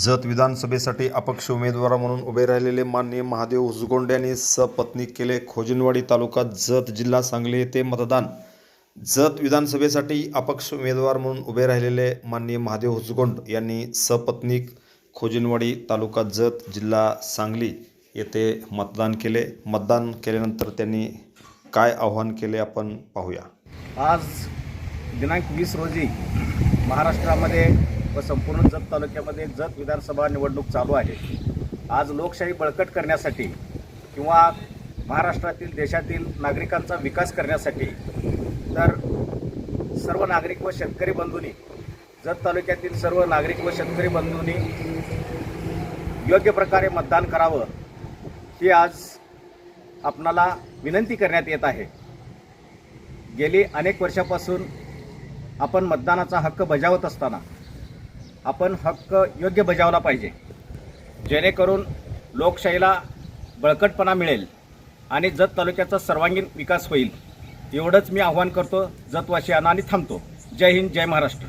जत विधानसभेसाठी अपक्ष उमेदवार म्हणून उभे राहिलेले माननीय महादेव हुसगोंड यांनी सपत्नी केले खोजिनवाडी तालुका जत जिल्हा सांगली येथे मतदान. जत विधानसभेसाठी अपक्ष उमेदवार म्हणून उभे राहिलेले माननीय महादेव हुसगोंड यांनी सपत्नीक खोजिनवाडी तालुका जत जिल्हा सांगली येथे मतदान केले. मतदान केल्यानंतर त्यांनी काय आव्हान केले आपण पाहूया. आज दिनांक वीस रोजी महाराष्ट्रामध्ये व संपूर्ण जत तालुक्यामध्ये जत विधानसभा निवडणूक चालू आहे. आज लोकशाही बळकट करण्यासाठी किंवा महाराष्ट्रातील देशातील नागरिकांचा विकास करण्यासाठी तर सर्व नागरिक व शेतकरी बंधूंनी जत तालुक्यातील सर्व नागरिक व शेतकरी बंधूंनी योग्य प्रकारे मतदान करावं ही आज आपणाला विनंती करण्यात येत आहे. गेली अनेक वर्षापासून आपण मतदानाचा हक्क बजावत असताना आपण हक्क योग्य बजावला पाहिजे. जेणेकरून लोकशाहीला बळकटपणा मिळेल आणि जत तालुक्याचा सर्वांगीण विकास होईल. एवढंच मी आव्हान करतो जतवासियांना आणि थांबतो. जय हिंद जय महाराष्ट्र.